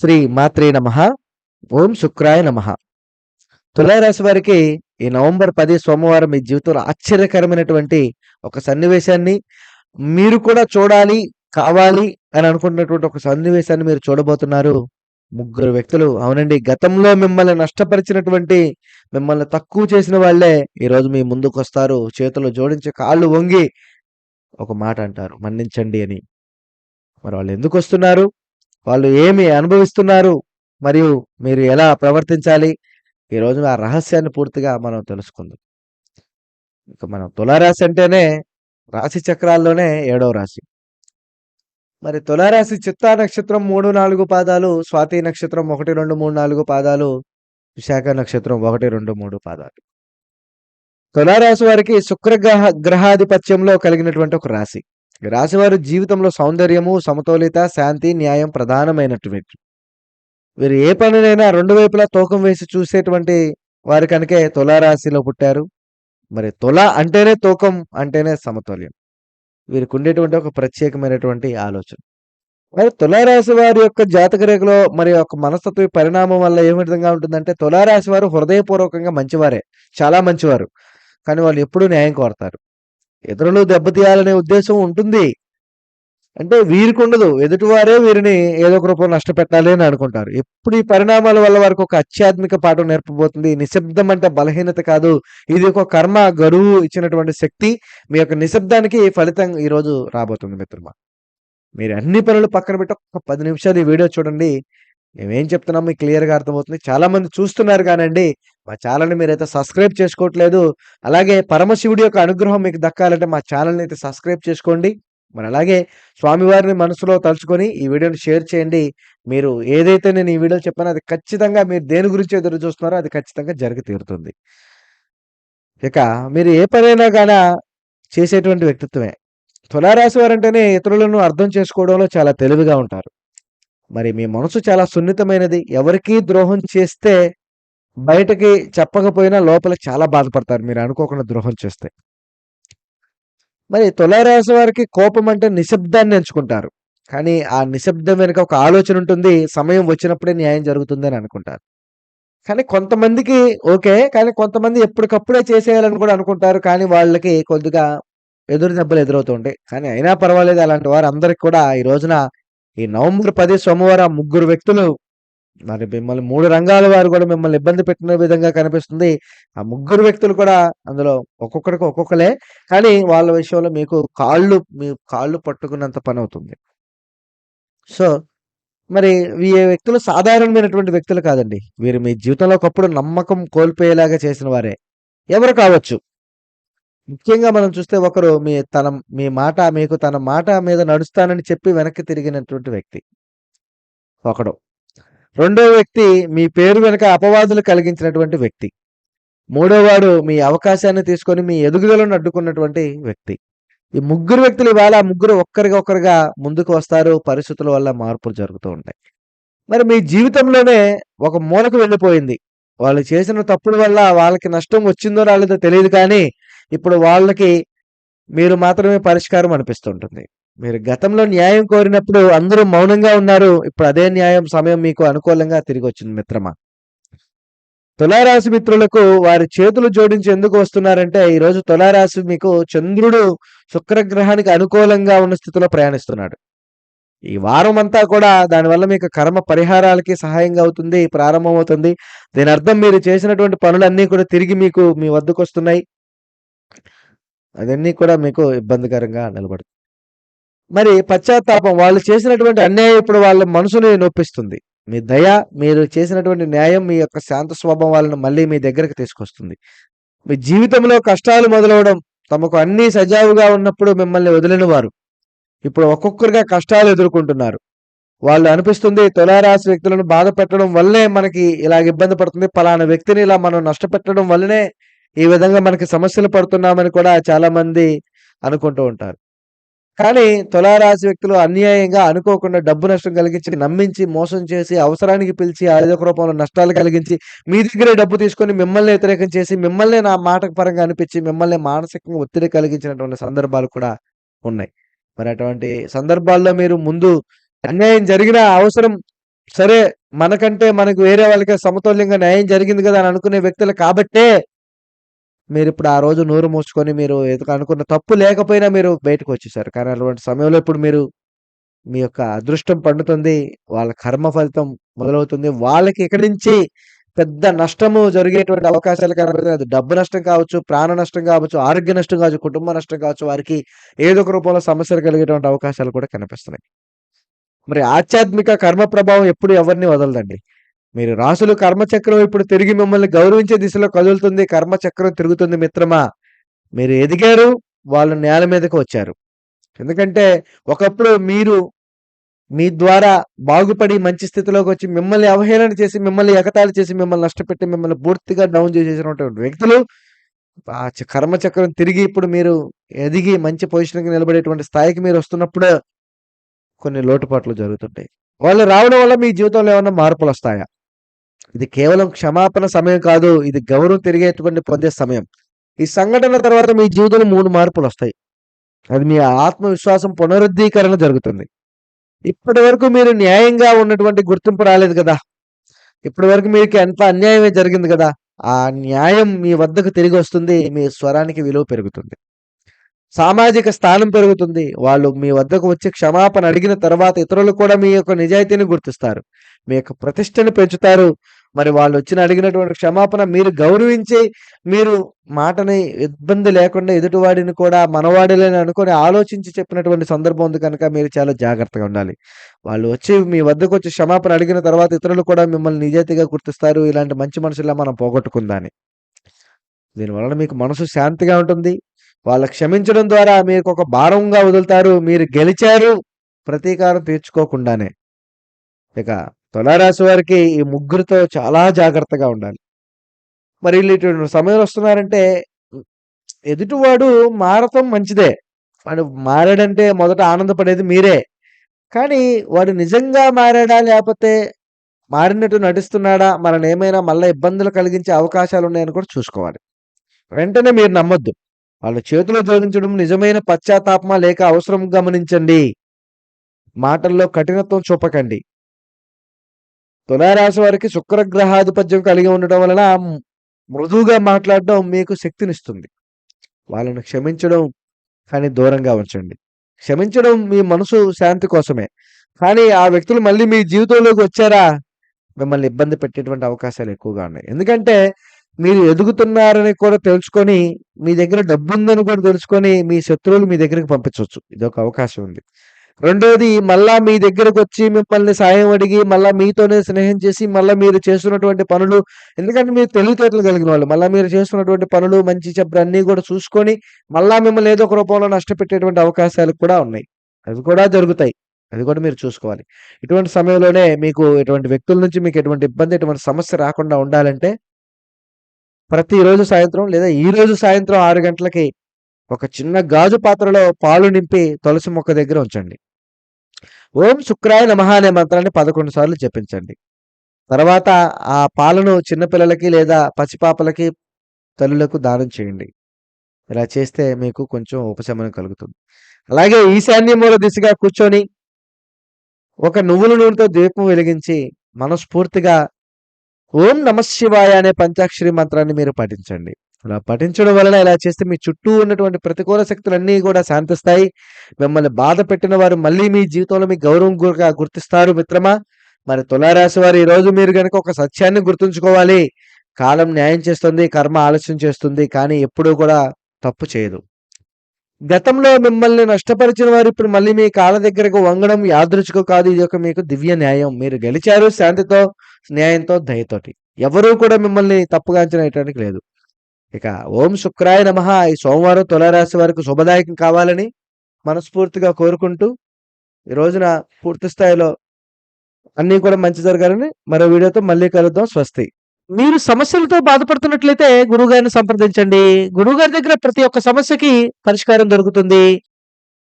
శ్రీ మాత్రే నమ. ఓం శుక్రాయ నమ. తులారాశి వారికి ఈ నవంబర్ పది సోమవారం మీ జీవితంలో ఆశ్చర్యకరమైనటువంటి ఒక సన్నివేశాన్ని మీరు కూడా చూడాలి కావాలి అని అనుకుంటున్నటువంటి ఒక సన్నివేశాన్ని మీరు చూడబోతున్నారు. ముగ్గురు వ్యక్తులు అవునండి గతంలో మిమ్మల్ని నష్టపరిచినటువంటి మిమ్మల్ని తక్కువ చేసిన వాళ్ళే ఈరోజు మీ ముందుకు వస్తారు. చేతులు జోడించి కాళ్ళు వంగి ఒక మాట అంటారు. మన్నించండి అని. మరి వాళ్ళు ఎందుకు వస్తున్నారు? వాళ్ళు ఏమి అనుభవిస్తున్నారు? మరియు మీరు ఎలా ప్రవర్తించాలి? ఈరోజు ఆ రహస్యాన్ని పూర్తిగా మనం తెలుసుకుందాం. ఇక మనం తులారాశి అంటేనే రాశి చక్రాల్లోనే ఏడవ రాశి. మరి తులారాశి చిత్తా నక్షత్రం మూడు నాలుగు పాదాలు స్వాతి నక్షత్రం ఒకటి రెండు మూడు నాలుగు పాదాలు విశాఖ నక్షత్రం ఒకటి రెండు మూడు పాదాలు. తులారాశి వారికి శుక్రగ్రహ గ్రహాధిపత్యంలో కలిగినటువంటి ఒక రాశి. రాశివారు జీవితంలో సౌందర్యము సమతౌలిత శాంతి న్యాయం ప్రధానమైనటువంటి. వీరు ఏ పనినైనా రెండు వైపులా తూకం వేసి చూసేటువంటి వారి కనుకే తులారాశిలో పుట్టారు. మరి తుల అంటేనే తూకం అంటేనే సమతుల్యం. వీరికి ఉండేటువంటి ఒక ప్రత్యేకమైనటువంటి ఆలోచన. మరి తులారాశి వారి యొక్క జాతక రేఖలో మరి ఒక మనస్తత్వ పరిణామం వల్ల ఏ విధంగా ఉంటుందంటే తులారాశి వారు హృదయపూర్వకంగా మంచివారే చాలా మంచివారు. కానీ వాళ్ళు ఎప్పుడూ న్యాయం కోరతారు. ఇతరులు దెబ్బతీయాలనే ఉద్దేశం ఉంటుంది. అంటే వీరికి ఉండదు ఎదుటివారే వీరిని ఏదో ఒక రూపంలో నష్టపెట్టాలి అని అనుకుంటారు. ఎప్పుడు ఈ పరిణామాల వల్ల వారికి ఒక ఆధ్యాత్మిక పాఠం నేర్పబోతుంది. నిశ్శబ్దం అంటే బలహీనత కాదు. ఇది ఒక కర్మ గరువు ఇచ్చినటువంటి శక్తి. మీ యొక్క నిశ్శబ్దానికి ఫలితం ఈరోజు రాబోతుంది మిత్రమా మీరు అన్ని పనులు పక్కన పెట్టి ఒక పది నిమిషాలు ఈ వీడియో చూడండి. మేమేం చెప్తున్నాం మీకు క్లియర్గా అర్థమవుతుంది. చాలా మంది చూస్తున్నారు కానండి మా ఛానల్ని మీరైతే సబ్స్క్రైబ్ చేసుకోవట్లేదు. అలాగే పరమశివుడి యొక్క అనుగ్రహం మీకు దక్కాలంటే మా ఛానల్ని అయితే సబ్స్క్రైబ్ చేసుకోండి. మరి అలాగే స్వామివారిని మనసులో తలుచుకొని ఈ వీడియోని షేర్ చేయండి. మీరు ఏదైతే నేను ఈ వీడియో చెప్పానో అది ఖచ్చితంగా మీరు దేని గురించి ఎదురు చూస్తున్నారో అది ఖచ్చితంగా జరిగి తీరుతుంది. ఇక మీరు ఏ పనైనా కానీ చేసేటువంటి వ్యక్తిత్వమే. తులారాశి వారంటేనే ఇతరులను అర్థం చేసుకోవడంలో చాలా తెలివిగా ఉంటారు. మరి మీ మనసు చాలా సున్నితమైనది. ఎవరికీ ద్రోహం చేస్తే బయటకి చెప్పకపోయినా లోపల చాలా బాధపడతారు. మీరు అనుకోకుండా ద్రోహం చేస్తే. మరి తులారాశి వారికి కోపం అంటే నిశ్శబ్దాన్ని ఎంచుకుంటారు. కానీ ఆ నిశ్శబ్దం వెనుక ఒక ఆలోచన ఉంటుంది. సమయం వచ్చినప్పుడే న్యాయం జరుగుతుంది అని అనుకుంటారు. కానీ కొంతమందికి ఓకే. కానీ కొంతమంది ఎప్పటికప్పుడే చేసేయాలని కూడా అనుకుంటారు. కానీ వాళ్ళకి కొద్దిగా ఎదురు దెబ్బలు ఎదురవుతూ ఉంటాయి. కానీ అయినా పర్వాలేదు. అలాంటి వారు అందరికి కూడా ఈ రోజున ఈ నవంబర్ పది సోమవారం ముగ్గురు వ్యక్తులు మరి మిమ్మల్ని మూడు రంగాల వారు కూడా మిమ్మల్ని ఇబ్బంది పెట్టిన విధంగా కనిపిస్తుంది. ఆ ముగ్గురు వ్యక్తులు కూడా అందులో ఒక్కొక్కరికి ఒక్కొక్కలే. కానీ వాళ్ళ విషయంలో మీకు కాళ్ళు మీ కాళ్ళు పట్టుకున్నంత పని అవుతుంది. సో మరి ఈ వ్యక్తులు సాధారణమైనటువంటి వ్యక్తులు కాదండి. వీరు మీ జీవితంలో ఒకప్పుడు నమ్మకం కోల్పోయేలాగా చేసిన వారే. ఎవరు కావచ్చు? ముఖ్యంగా మనం చూస్తే ఒకరు మీ తన మీ మాట మీకు తన మాట మీద నడుస్తానని చెప్పి వెనక్కి తిరిగినటువంటి వ్యక్తి ఒకడు. రెండో వ్యక్తి మీ పేరు వెనుక అపవాదులు కలిగించినటువంటి వ్యక్తి. మూడోవాడు మీ అవకాశాన్ని తీసుకొని మీ ఎదుగుదలను అడ్డుకున్నటువంటి వ్యక్తి. ఈ ముగ్గురు వ్యక్తులు ఇవాళ ముగ్గురు ఒక్కరిగా ఒక్కరిగా ముందుకు వస్తారు. పరిస్థితుల వల్ల మార్పులు జరుగుతూ ఉంటాయి. మరి మీ జీవితంలోనే ఒక మూలకు వెళ్ళిపోయింది. వాళ్ళు చేసిన తప్పుల వల్ల వాళ్ళకి నష్టం వచ్చిందో రాలేదో తెలియదు కానీ ఇప్పుడు వాళ్ళకి మీరు మాత్రమే పరిష్కారం అనిపిస్తుంటుంది. మీరు గతంలో న్యాయం కోరినప్పుడు అందరూ మౌనంగా ఉన్నారు. ఇప్పుడు అదే న్యాయం సమయం మీకు అనుకూలంగా తిరిగి వచ్చింది మిత్రమా? తులారాశి మిత్రులకు వారి చేతులు జోడించి ఎందుకు వస్తున్నారంటే ఈరోజు తులారాశి మీకు చంద్రుడు శుక్రగ్రహానికి అనుకూలంగా ఉన్న స్థితిలో ప్రయాణిస్తున్నాడు. ఈ వారం అంతా కూడా దానివల్ల మీకు కర్మ పరిహారాలకి సహాయంగా అవుతుంది ప్రారంభమవుతుంది. దీని అర్థం మీరు చేసినటువంటి పనులన్నీ కూడా తిరిగి మీకు మీ వద్దకు వస్తున్నాయి. అవన్నీ కూడా మీకు ఇబ్బందికరంగా నిలబడుతుంది. మరి పశ్చాత్తాపం వాళ్ళు చేసినటువంటి అన్యాయం ఇప్పుడు వాళ్ళ మనసుని నొప్పిస్తుంది. మీ దయ మీరు చేసినటువంటి న్యాయం మీ యొక్క శాంత స్వభావం వాళ్ళని మళ్ళీ మీ దగ్గరకు తీసుకొస్తుంది. మీ జీవితంలో కష్టాలు మొదలవడం తమకు అన్ని సజావుగా ఉన్నప్పుడు మిమ్మల్ని వదిలిన వారు ఇప్పుడు ఒక్కొక్కరిగా కష్టాలు ఎదుర్కొంటున్నారు. వాళ్ళు అనిపిస్తుంది తులారాశి వ్యక్తులను బాధ పెట్టడం వల్లనే మనకి ఇలాగ ఇబ్బంది పడుతుంది. పలానా వ్యక్తిని ఇలా మనం నష్టపెట్టడం వల్లనే ఈ విధంగా మనకి సమస్యలు పడుతున్నామని కూడా చాలా మంది అనుకుంటూ ఉంటారు. కానీ తులారాశి వ్యక్తులు అన్యాయంగా అనుకోకుండా డబ్బు నష్టం కలిగించి నమ్మించి మోసం చేసి అవసరానికి పిలిచి ఏదో రూపంలో నష్టాలు కలిగించి మీ దగ్గరే డబ్బు తీసుకొని మిమ్మల్ని వ్యతిరేకం చేసి మిమ్మల్ని నా మాట పరంగా అనిపించి మిమ్మల్ని మానసికంగా ఒత్తిడి కలిగించినటువంటి సందర్భాలు కూడా ఉన్నాయి. మరి అటువంటి సందర్భాల్లో మీరు ముందు అన్యాయం జరిగిన అవసరం సరే మనకంటే మనకు వేరే వాళ్ళకి సమతుల్యంగా న్యాయం జరిగింది కదా అని అనుకునే వ్యక్తులు కాబట్టే మీరు ఇప్పుడు ఆ రోజు నోరు మూసుకొని మీరు ఏదో అనుకున్న తప్పు లేకపోయినా మీరు బయటకు వచ్చేసారు. కానీ అటువంటి సమయంలో ఇప్పుడు మీరు మీ యొక్క అదృష్టం పండుతుంది. వాళ్ళ కర్మ ఫలితం మొదలవుతుంది. వాళ్ళకి ఇక్కడి నుంచి పెద్ద నష్టము జరిగేటువంటి అవకాశాలు కనబడుతుంది అది డబ్బు నష్టం కావచ్చు, ప్రాణ నష్టం కావచ్చు, ఆరోగ్య నష్టం కావచ్చు, కుటుంబ నష్టం కావచ్చు. వారికి ఏదో ఒక రూపంలో సమస్యలు కలిగేటువంటి అవకాశాలు కూడా కనిపిస్తున్నాయి. మరి ఆధ్యాత్మిక కర్మ ప్రభావం ఎప్పుడు ఎవరిని వదలదండి. మీరు రాసులు కర్మచక్రం ఇప్పుడు తిరిగి మిమ్మల్ని గౌరవించే దిశలో కదులుతుంది. కర్మచక్రం తిరుగుతుంది మిత్రమా. మీరు ఎదిగారు. వాళ్ళు నేల మీదకి వచ్చారు. ఎందుకంటే ఒకప్పుడు మీరు మీ ద్వారా బాగుపడి మంచి స్థితిలోకి వచ్చి మిమ్మల్ని అవహేళన చేసి, మిమ్మల్ని ఎగతాళి చేసి, మిమ్మల్ని నష్టపెట్టి, మిమ్మల్ని పూర్తిగా డౌన్ చేసేసినటువంటి వ్యక్తులు ఆ కర్మచక్రం తిరిగి ఇప్పుడు మీరు ఎదిగి మంచి పొజిషన్‌కి నిలబడేటువంటి స్థాయికి మీరు వస్తున్నప్పుడు కొన్ని లోటుపాట్లు జరుగుతుంటాయి. వాళ్ళు రావడం వల్ల మీ జీవితంలో ఏమైనా మార్పులు వస్తాయా ఇది కేవలం క్షమాపణ సమయం కాదు. ఇది గౌరవం తిరిగేటువంటి పొందే సమయం. ఈ సంఘటన తర్వాత మీ జీవితంలో మూడు మార్పులు వస్తాయి అది మీ ఆత్మవిశ్వాసం పునరుద్ధీకరణ జరుగుతుంది. ఇప్పటి వరకు మీరు న్యాయంగా ఉన్నటువంటి గుర్తింపు రాలేదు కదా ఇప్పటి వరకు మీకు ఎంత అన్యాయమే జరిగింది కదా ఆ న్యాయం మీ వద్దకు తిరిగి వస్తుంది మీ స్వరానికి విలువ పెరుగుతుంది. సామాజిక స్థానం పెరుగుతుంది. వాళ్ళు మీ వద్దకు వచ్చి క్షమాపణ అడిగిన తర్వాత ఇతరులు కూడా మీ యొక్క నిజాయితీని గుర్తిస్తారు. మీ యొక్క ప్రతిష్టను పెంచుతారు. మరి వాళ్ళు వచ్చిన అడిగినటువంటి క్షమాపణ మీరు గౌరవించి, మీరు మాటని ఇబ్బంది లేకుండా ఎదుటివాడిని కూడా మనవాడిలేని అనుకొని ఆలోచించి చెప్పినటువంటి సందర్భం ఉంది కనుక మీరు చాలా జాగ్రత్తగా ఉండాలి. వాళ్ళు వచ్చి మీ వద్దకు వచ్చి క్షమాపణ అడిగిన తర్వాత ఇతరులు కూడా మిమ్మల్ని నిజాయితీగా గుర్తిస్తారు. ఇలాంటి మంచి మనుషుల్లా మనం పోగొట్టుకుందాని. దీనివలన మీకు మనసు శాంతిగా ఉంటుంది. వాళ్ళ క్షమించడం ద్వారా మీకొక భారంగా వదులుతారు. మీరు గెలిచారు ప్రతీకారం తీర్చుకోకుండానే. ఇక తులారాశి వారికి ఈ ముగ్గురితో చాలా జాగ్రత్తగా ఉండాలి. మరి వీళ్ళు ఇటువంటి సమయంలో వస్తున్నారంటే ఎదుటివాడు మారతం మంచిదే. వాడు మారాడంటే మొదట ఆనందపడేది మీరే. కానీ వాడు నిజంగా మారాడా? లేకపోతే మారినట్టు నటిస్తున్నాడా? మననేమైనా మళ్ళీ ఇబ్బందులు కలిగించే అవకాశాలు ఉన్నాయని కూడా చూసుకోవాలి. వెంటనే మీరు నమ్మొద్దు. వాళ్ళ చేతులు జోడించడం నిజమైన పశ్చాత్తాపమా? లేక అవసరం గమనించండి. మాటల్లో కఠినత్వం చూపకండి. తులారాశి వారికి శుక్రగ్రహాధిపత్యం కలిగి ఉండటం వలన మృదువుగా మాట్లాడడం మీకు శక్తినిస్తుంది. వాళ్ళను క్షమించడం కానీ దూరంగా ఉంచండి. క్షమించడం మీ మనసు శాంతి కోసమే. కానీ ఆ వ్యక్తులు మళ్ళీ మీ జీవితంలోకి వచ్చారా? మిమ్మల్ని ఇబ్బంది పెట్టేటువంటి అవకాశాలు ఎక్కువగా ఉన్నాయి. ఎందుకంటే మీరు ఎదుగుతున్నారని కూడా తెలుసుకొని, మీ దగ్గర డబ్బుందని కూడా తెలుసుకొని, మీ శత్రువులు మీ దగ్గరికి ఇది ఇదొక అవకాశం ఉంది. రెండోది మళ్ళా మీ దగ్గరకు వచ్చి మిమ్మల్ని సాయం అడిగి, మళ్ళా మీతోనే స్నేహం చేసి, మళ్ళీ మీరు చేస్తున్నటువంటి పనులు ఎందుకంటే మీరు తెలివితేటలు కలిగిన వాళ్ళు. మళ్ళీ మీరు చేస్తున్నటువంటి పనులు మంచి చెప్పుడు అన్నీ కూడా చూసుకొని, మళ్ళా మిమ్మల్ని ఏదో ఒక రూపంలో నష్టపెట్టేటువంటి అవకాశాలు కూడా ఉన్నాయి. అవి కూడా జరుగుతాయి. అది కూడా మీరు చూసుకోవాలి. ఇటువంటి సమయంలోనే మీకు ఇటువంటి వ్యక్తుల నుంచి మీకు ఎటువంటి ఇబ్బంది, ఎటువంటి సమస్య రాకుండా ఉండాలంటే ప్రతిరోజు సాయంత్రం లేదా ఈరోజు సాయంత్రం ఆరు గంటలకి ఒక చిన్న గాజు పాత్రలో పాలు నింపి తులసి మొక్క దగ్గర ఉంచండి. ఓం శుక్రాయ నమ అనే మంత్రాన్ని 11 సార్లు జపించండి. తర్వాత ఆ పాలను చిన్నపిల్లలకి లేదా పసిపాపలకి, తల్లులకు దానం చేయండి. ఇలా చేస్తే మీకు కొంచెం ఉపశమనం కలుగుతుంది. అలాగే ఈశాన్య మూల దిశగా కూర్చొని ఒక నువ్వుల నూనెతో దీపం వెలిగించి మనస్ఫూర్తిగా ఓం నమఃశివాయ అనే పంచాక్షరి మంత్రాన్ని మీరు పఠించండి. అలా పఠించడం వలన ఇలా చేస్తే మీ చుట్టూ ఉన్నటువంటి ప్రతికూల శక్తులన్నీ కూడా శాంతిస్తాయి. మిమ్మల్ని బాధ పెట్టిన వారు మళ్ళీ మీ జీవితంలో మీ గౌరవం గుగా గుర్తిస్తారు మిత్రమా. మరి తులారాశి వారు ఈరోజు మీరు కనుక ఒక సత్యాన్ని గుర్తుంచుకోవాలి. కాలం న్యాయం చేస్తుంది. కర్మ ఆలస్యం చేస్తుంది. కానీ ఎప్పుడూ కూడా తప్పు చేయదు. గతంలో మిమ్మల్ని నష్టపరిచిన వారు ఇప్పుడు మళ్ళీ మీ కాళ్ళ దగ్గరకు వంగడం యాదృచ్ఛికం కాదు. ఇది ఒక మీకు దివ్య న్యాయం. మీరు గెలిచారు శాంతితో, న్యాయంతో, దయతోటి. ఎవరూ కూడా మిమ్మల్ని తప్పుగా అంచనా వేయటానికి లేదు. ఇక ఓం శుక్రాయ నమః ఈ సోమవారం తులారాశి వారికి శుభదాయకం కావాలని మనస్ఫూర్తిగా కోరుకుంటూ, ఈ రోజున పూర్తి స్థాయిలో అన్నీ కూడా మంచి జరగాలని మరో వీడియోతో మళ్ళీ కలుద్దాం. స్వస్తి. మీరు సమస్యలతో బాధపడుతున్నట్లయితే గురువుగారిని సంప్రదించండి. గురువుగారి దగ్గర ప్రతి ఒక్క సమస్యకి పరిష్కారం దొరుకుతుంది.